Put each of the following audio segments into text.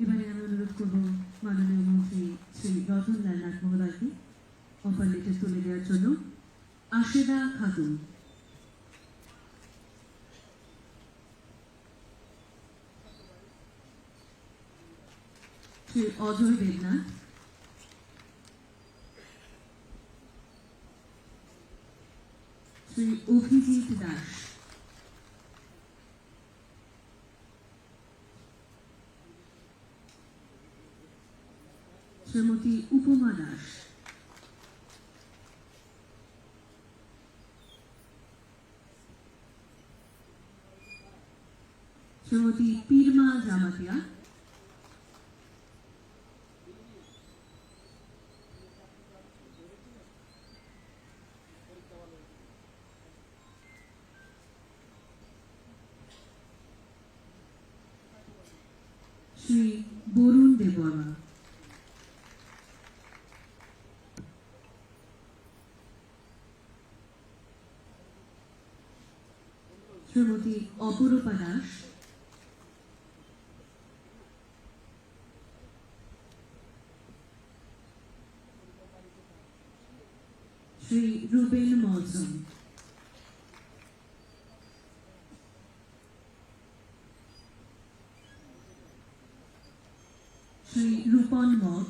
এবারে আমি অনুরোধ করব মাননীয় মন্ত্রী শ্রী নাথ মহোদয়কে অফার তুলে দেওয়ার জন্য। আশেদা খাতুন। শ্রী অজয় দেবনাথ। শ্রী অভিজিৎ দাস। শ্রীমতী উপমা দাস। শ্রীমতী পীরমা জামাতিয়া। শ্রী বরুণ দেববর্মা। শ্রীমতী অপরূপা দাস শ্রী রুবেন মৌসুম শ্রী রূপন মগ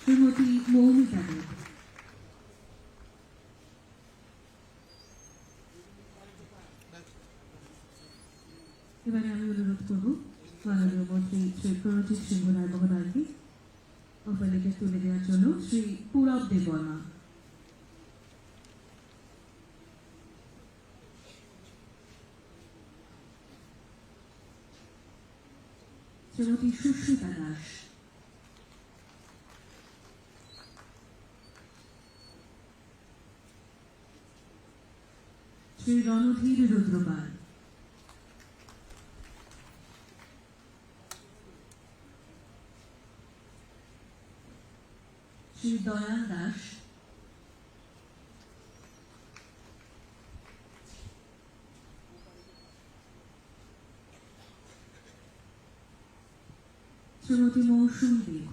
শ্রীমতী মৌমিতা দেব এবারে আমি অনুরোধ করব মাননীয় মন্ত্রী শ্রী প্রণজিৎ সিংহ রায় মহোদয়কে অফারলেটে তুলে দেওয়ার জন্য শ্রী পূরব দেববর্মা শ্রীমতী সুস্মিতা দাস। শ্রী রণধীর রুদ্রপাল। শ্রী দয়াল দাস শ্রীমতী মৌসুমী দেব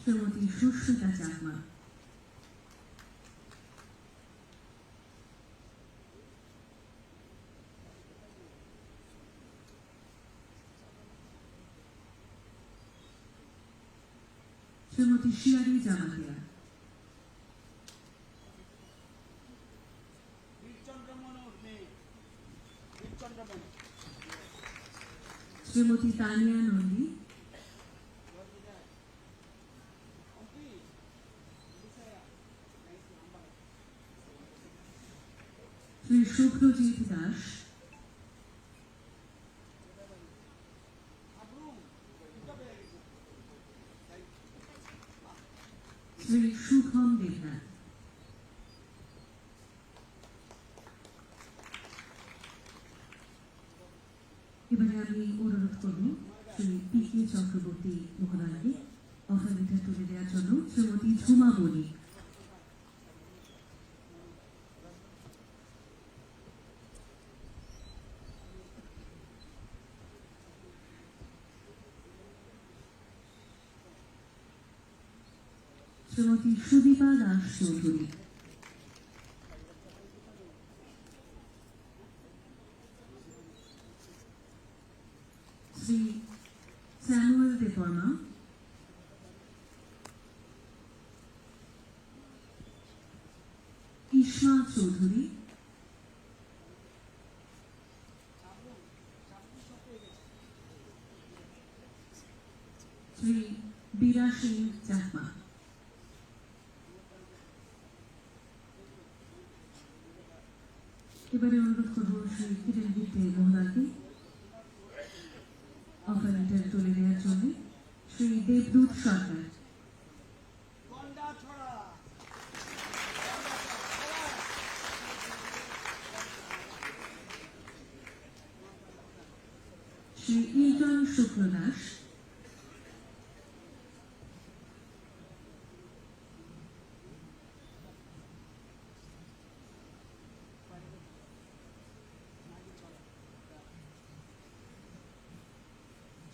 শ্রীমতী সুস্মিতা চাকমা শিয়ারি জামাতিয়া শ্রীমতী তানিয়া নন্দী শ্রী শুভ্রজিৎ দাস শ্রী শুভম দেবনাথ এবারে আমি অনুরোধ করব, শ্রী পি কে চক্রবর্তী মহোদয়কে অফার তুলে দেওয়ার জন্য শ্রীমতী ঝুমা বণিক। শ্রীমতী সুদীপা দাস চৌধুরী শ্রী স্যামুয়েল দেববর্মা ইসমা চৌধুরী। শ্রী বীরা সিং চাকমা। মহোদয়কে অফার লেটার তুলে দেওয়ার জন্য শ্রী দেবদূত সরকার।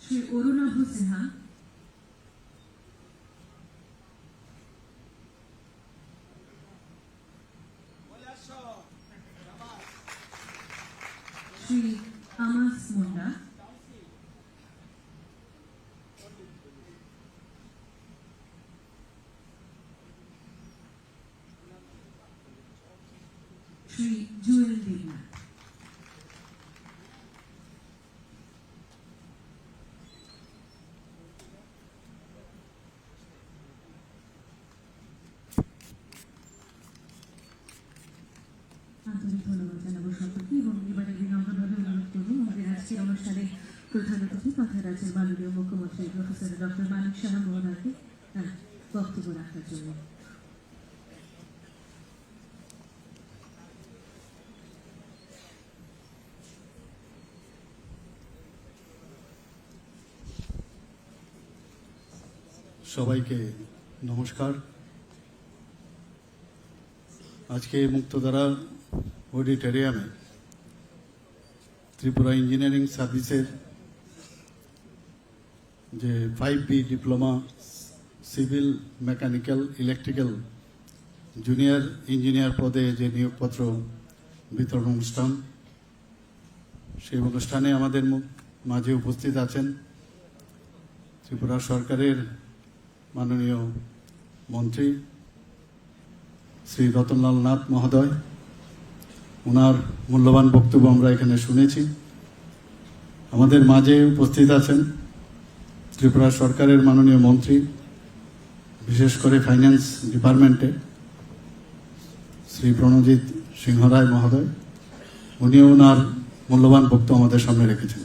শ্রী অরুণাভ সিনহা শ্রী আমাস মুন্ডা শ্রী জুয়েল দেবনাথ ধন্যবাদ জানাব এবং এবারে বিনম্রভাবে অনুরোধ করব আমাদের আজকের অনুষ্ঠানে প্রধান অতিথি তথা রাজ্যের মাননীয় মুখ্যমন্ত্রী প্রফেসর ডক্টর মানিক বক্তব্য রাখার জন্য সবাইকে নমস্কার। আজকে মুক্তধারা অডিটোরিয়ামে ত্রিপুরা ইঞ্জিনিয়ারিং সার্ভিসের যে five B diploma civil mechanical electrical junior engineer পদে যে নিয়োগপত্র বিতরণ অনুষ্ঠান, সেই অনুষ্ঠানে আমাদের মাঝে উপস্থিত আছেন ত্রিপুরা সরকারের মাননীয় মন্ত্রী শ্রী রতনলাল নাথ মহোদয়। ওনার মূল্যবান বক্তব্য আমরা এখানে শুনেছি। আমাদের মাঝে উপস্থিত আছেন ত্রিপুরা সরকারের মাননীয় মন্ত্রী, বিশেষ করে ফাইন্যান্স ডিপার্টমেন্টে শ্রী প্রণজিৎ সিংহ রায় মহোদয়, উনিও ওনার মূল্যবান বক্তব্য আমাদের সামনে রেখেছেন।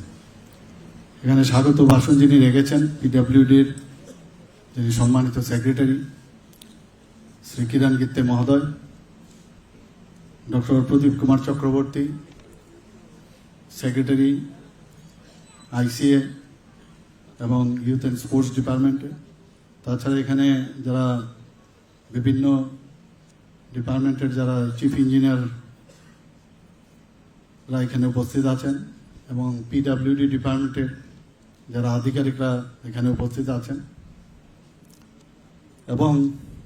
এখানে স্বাগত ভাষণ যিনি রেখেছেন, পিডাব্লিউডির যিনি সম্মানিত সেক্রেটারি, শ্রী কিরণ গিত্তে মহোদয় doctor Pradip Kumar Chakraborty, secretary, ICA এবং ইউথ অ্যান্ড স্পোর্টস ডিপার্টমেন্টে। তাছাড়া এখানে যারা বিভিন্ন ডিপার্টমেন্টের যারা চিফ ইঞ্জিনিয়াররা এখানে উপস্থিত আছেন এবং পিডাব্লিউডি ডিপার্টমেন্টের যারা আধিকারিকরা এখানে উপস্থিত আছেন। এবং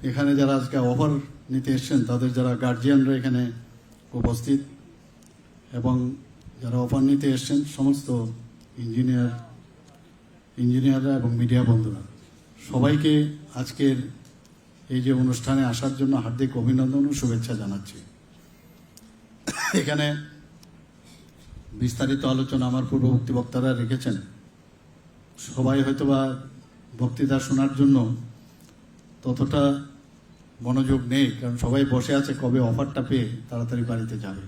এখানে যারা আজকে অফার নিতে এসছেন, তাদের যারা গার্জিয়ানরা এখানে উপস্থিত এবং যারা অফার নিতে এসছেন, সমস্ত ইঞ্জিনিয়ার, ইঞ্জিনিয়াররা এবং মিডিয়া বন্ধুরা, সবাইকে আজকের এই যে অনুষ্ঠানে আসার জন্য হার্দিক অভিনন্দন ও শুভেচ্ছা জানাচ্ছি। এখানে বিস্তারিত আলোচনা আমার পূর্ববর্তী বক্তারা রেখেছেন। সবাই হয়তোবা বক্তৃতা শোনার জন্য ততটা মনোযোগ নেই, কারণ সবাই বসে আছে কবে অফারটা পেয়ে তাড়াতাড়ি বাড়িতে যাবে।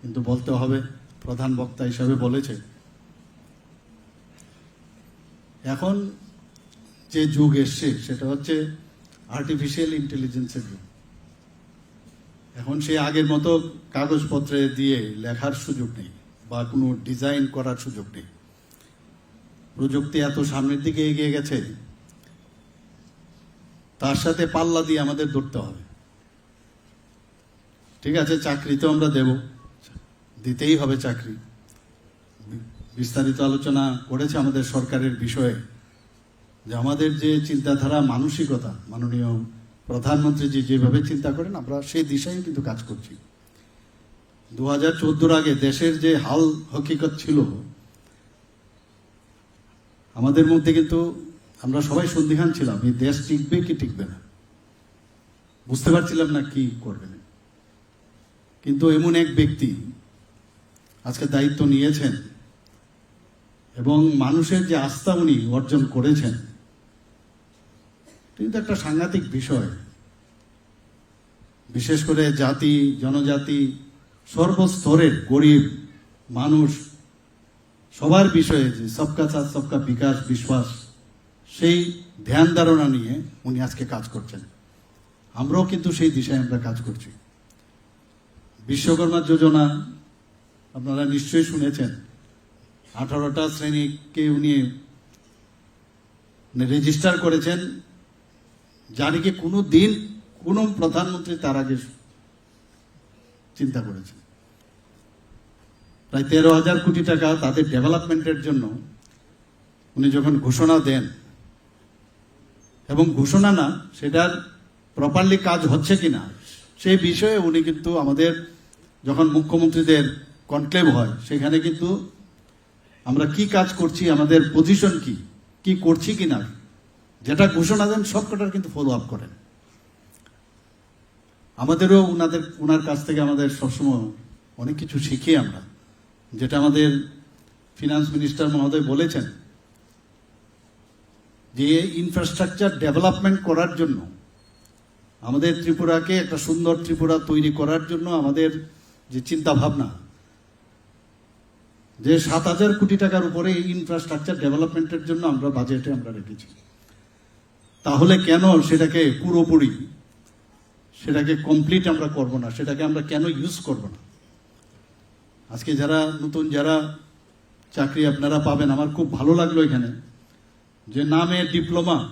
কিন্তু বলতে হবে, প্রধান বক্তা হিসাবে বলেছে। এখন যে যুগ এসছে, সেটা হচ্ছে আর্টিফিশিয়াল ইন্টেলিজেন্সের যুগ। এখন সে আগের মতো কাগজপত্রে দিয়ে লেখার সুযোগ নেই, বা কোনো ডিজাইন করার সুযোগ নেই। প্রযুক্তি এত সামনের দিকে এগিয়ে গেছে তার সাথে পাল্লা দিয়ে আমাদের ধরতে হবে। ঠিক আছে, চাকরি তো আমরা দেব। দিতেই হবে চাকরি। বিস্তারিত আলোচনা করেছে আমাদের সরকারের বিষয়ে যে আমাদের যে চিন্তাধারা, মানসিকতা, মাননীয় প্রধানমন্ত্রী যে যেভাবে চিন্তা করেন, আমরা সেই দিশায় কিন্তু কাজ করছি। দু হাজার চোদ্দোর আগে দেশের যে হাল হকিকত ছিল, আমাদের মধ্যে কিন্তু আমরা সবাই সন্দিহান ছিলাম, এই দেশ টিকবে কি টিকবে না? বুঝতে পারছিলাম না কি করবেন। কিন্তু এমন এক ব্যক্তি আজকে দায়িত্ব নিয়েছেন এবং মানুষের যে আস্থা উনি অর্জন করেছেন, কিন্তু একটা সাংঘাতিক বিষয়। বিশেষ করে জাতি, জনজাতি, সর্বস্তরের গরিব মানুষ, সবার বিষয়ে যে সবকা সাথ, সবকা বিকাশ, বিশ্বাস সেই ধ্যান ধারণা নিয়ে উনি আজকে কাজ করছেন। আমরাও কিন্তু সেই দিশায় আমরা কাজ করছি। বিশ্বকর্মা যোজনা, আপনারা নিশ্চয়ই শুনেছেন। আঠারোটা শ্রেণীকে উনি রেজিস্টার করেছেন। যা নাকি কোনো দিন কোনো প্রধানমন্ত্রী তার আগে চিন্তা করেছেন। প্রায় তেরো হাজার কোটি টাকা তাদের ডেভেলপমেন্টের জন্য উনি যখন ঘোষণা দেন এবং ঘোষণা না, সেটার প্রপারলি কাজ হচ্ছে কি না সেই বিষয়ে উনি কিন্তু আমাদের যখন মুখ্যমন্ত্রীদের কনক্লেভ হয়, সেখানে কিন্তু আমরা কি কাজ করছি, আমাদের পজিশন কি কি করছি কি না যেটা ঘোষণা দেন সবকটার কিন্তু ফলো আপ করেন। আমাদেরও উনাদের ওনার কাছ থেকে আমাদের সবসময় অনেক কিছু শিখি আমরা, যেটা আমাদের ফিনান্স মিনিস্টার মহোদয় বলেছেন যে ইনফ্রাস্ট্রাকচার ডেভেলপমেন্ট করার জন্য, আমাদের ত্রিপুরাকে একটা সুন্দর ত্রিপুরা তৈরি করার জন্য আমাদের যে চিন্তা ভাবনা যে সাত হাজার কোটি টাকার উপরে ইনফ্রাস্ট্রাকচার ডেভেলপমেন্টের জন্য আমরা বাজেটে আমরা রেখেছি। তাহলে কেন সেটাকে পুরোপুরি, সেটাকে কমপ্লিট আমরা করব না, সেটাকে আমরা কেন ইউজ করব না? আজকে যারা, নতুন যারা চাকরি আপনারা পাবেন, আমার খুব ভালো লাগল এখানে। যে নামে ডিপ্লোমা।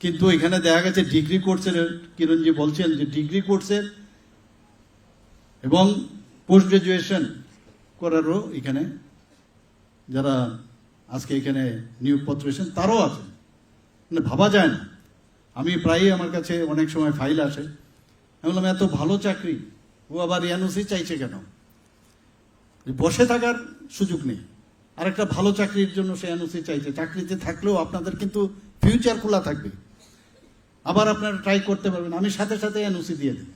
কিন্তু এখানে দেখা গেছে ডিগ্রি কোর্সের, কিরণজি বলছেন যে ডিগ্রি কোর্সের এবং পোস্ট গ্রাজুয়েশন করারও এখানে যারা আজকে এখানে নিয়োগপত্র এসেছেন, তারাও আছে। মানে ভাবা যায় না। আমি প্রায়ই আমার কাছে অনেক সময় ফাইল আসে। আমি বললাম, এত ভালো চাকরি, ও আবার এনওসি চাইছে কেন? বসে থাকার সুযোগ নেই। আরেকটা ভালো চাকরির জন্য সে এনওসি চাইছে। চাকরিতে থাকলেও আপনাদের কিন্তু ফিউচার খোলা থাকবে। আবার আপনারা ট্রাই করতে পারবেন। আমি সাথে সাথে এনওসি দিয়ে দিই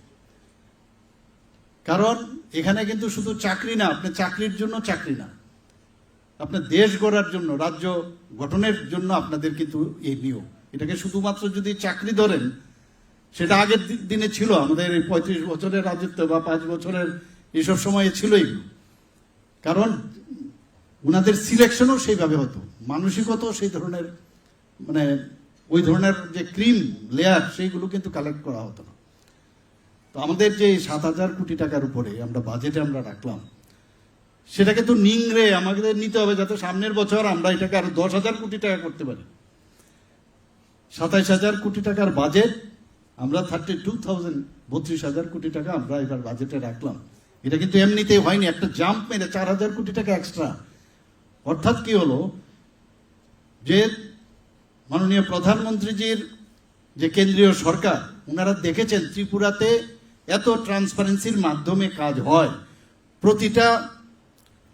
কারণ এখানে কিন্তু শুধু চাকরি না, আপনি চাকরির জন্য চাকরি না। আপনার দেশ গড়ার জন্য, রাজ্য গঠনের জন্য আপনাদের কিন্তু এই নিয়োগ। এটাকে শুধুমাত্র যদি চাকরি ধরেন, সেটা আগের দিনে ছিল। আমাদের এই পঁয়ত্রিশ বছরের রাজত্ব বা পাঁচ বছরের এসব সময়ে ছিল এগুলো কারণ ওনাদের সিলেকশনও সেইভাবে হতো। মানসিকত সেই ধরনের মানে ওই ধরনের যে ক্রিম লেয়ার সেইগুলো কিন্তু কালেক্ট করা হতো না। তো আমাদের যে সাত হাজার কোটি টাকার উপরে আমরা বাজেটে আমরা রাখলাম সেটাকে তো নিংড়ে আমাদের নিতে হবে যাতে সামনের বছর আমরা এটাকে আরও দশ হাজার কোটি টাকা করতে পারি। সাতাইশ হাজার কোটি টাকার বাজেট আমরা থার্টি টু থাউজেন্ড বত্রিশ হাজার কোটি টাকা আমরা এবার বাজেটে রাখলাম। এটা কিন্তু এমনিতেই হয়নি, একটা জাম্প মেরে চার হাজার কোটি টাকা এক্সট্রা অর্থাৎ কি হলো? যে মাননীয় প্রধানমন্ত্রীজির যে কেন্দ্রীয় সরকার ওনারা দেখেছেন ত্রিপুরাতে এত ট্রান্সপারেন্সির মাধ্যমে কাজ হয়। প্রতিটা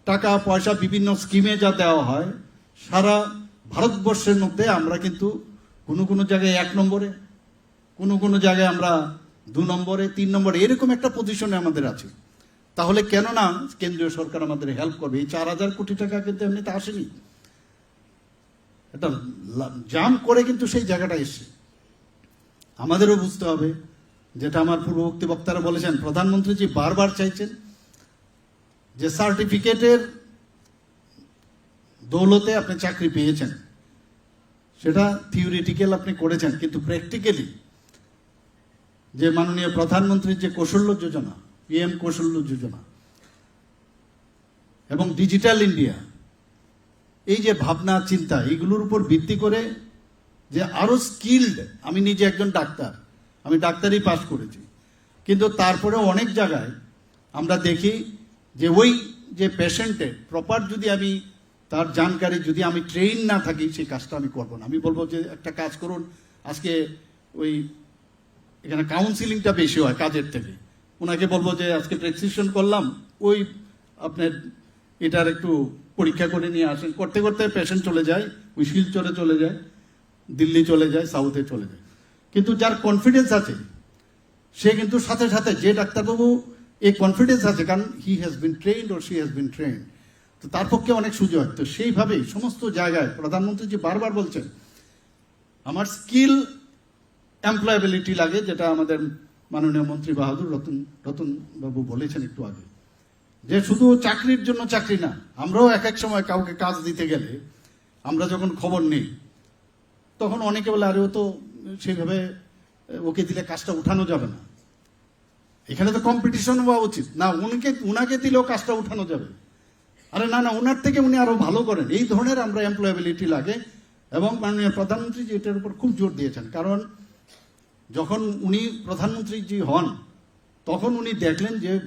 টাকা, পয়সা বিভিন্ন স্কিমে যা দেওয়া হয়, সারা ভারতবর্ষের মধ্যে আমরা কিন্তু কোনো কোনো জায়গায় এক নম্বরে, কোনো কোনো জায়গায় আমরা দু নম্বরে, তিন নম্বরে, এরকম একটা পজিশনে আমাদের আছে। তাহলে কেন না কেন্দ্রীয় সরকার আমাদের হেল্প করবে? এই চার হাজার কোটি টাকা কিন্তু এমনিতে আসেনি। এটা জাম করে কিন্তু সেই জায়গাটা এসছে। আমাদেরও বুঝতে হবে, যেটা আমার পূর্ববর্তী বক্তারা বলেছেন প্রধানমন্ত্রীজি বারবার চাইছেন যে সার্টিফিকেটের দৌলতে আপনি চাকরি পেয়েছেন। সেটা থিওরিটিক্যাল আপনি করেছেন, কিন্তু প্র্যাকটিক্যালি যে মাননীয় প্রধানমন্ত্রীর যে কৌশল্য যোজনা পিএম কৌশল্য যোজনা এবং ডিজিটাল ইন্ডিয়া। এই যে ভাবনা, চিন্তা এইগুলোর উপর ভিত্তি করে যে আরও স্কিল্ড আমি নিজে একজন ডাক্তার, আমি ডাক্তারই পাশ করেছি। কিন্তু তারপরে অনেক জায়গায় আমরা দেখি যে ওই যে পেশেন্টের প্রপার যদি আমি তার জানকারি, যদি আমি ট্রেন না থাকি, সেই কাজটা আমি করব না। আমি বলব যে একটা কাজ করুন, আজকে ওই এখানে কাউন্সিলিংটা বেশি হয় কাজের থেকে। ওনাকে বলব যে আজকে প্রেসক্রিপশন করলাম। ওই আপনার এটার একটু পরীক্ষা করে নিয়ে আসেন। করতে করতে পেশেন্ট চলে যায় ওই শিলচরে চলে যায়, দিল্লি চলে যায় সাউথে চলে যায়। কিন্তু যার কনফিডেন্স আছে, সে কিন্তু সাথে সাথে যে ডাক্তারবাবু এই কনফিডেন্স আছে, কারণ he has been trained or she has been trained তো তার পক্ষে অনেক সুযোগ তো সেইভাবেই সমস্ত জায়গায় প্রধানমন্ত্রী যে বারবার বলছেন, আমার স্কিল এমপ্লয়াবিলিটি লাগে, যেটা আমাদের মাননীয় মন্ত্রী বাহাদুর রতন রতন বাবু বলেছেন একটু আগে যে শুধু চাকরির জন্য চাকরি না, আমরাও এক এক সময় কাউকে কাজ দিতে গেলে আমরা যখন খবর নেই, তখন অনেকে বলে, আরে ও তো সেইভাবে, ওকে দিলে কাজটা উঠানো যাবে না। এখানে তো কম্পিটিশন হওয়া উচিত। না, উনিকে, উনাকে দিলেও কাজটা উঠানো যাবে। আরে না না ওনার থেকে উনি আরও ভালো করেন। এই ধরনের আমরা এমপ্লয়াবিলিটি লাগে এবং মাননীয় প্রধানমন্ত্রী জি এটার উপর খুব জোর দিয়েছেন। কারণ যখন উনি প্রধানমন্ত্রী হন তখন উনি দেখলেন যে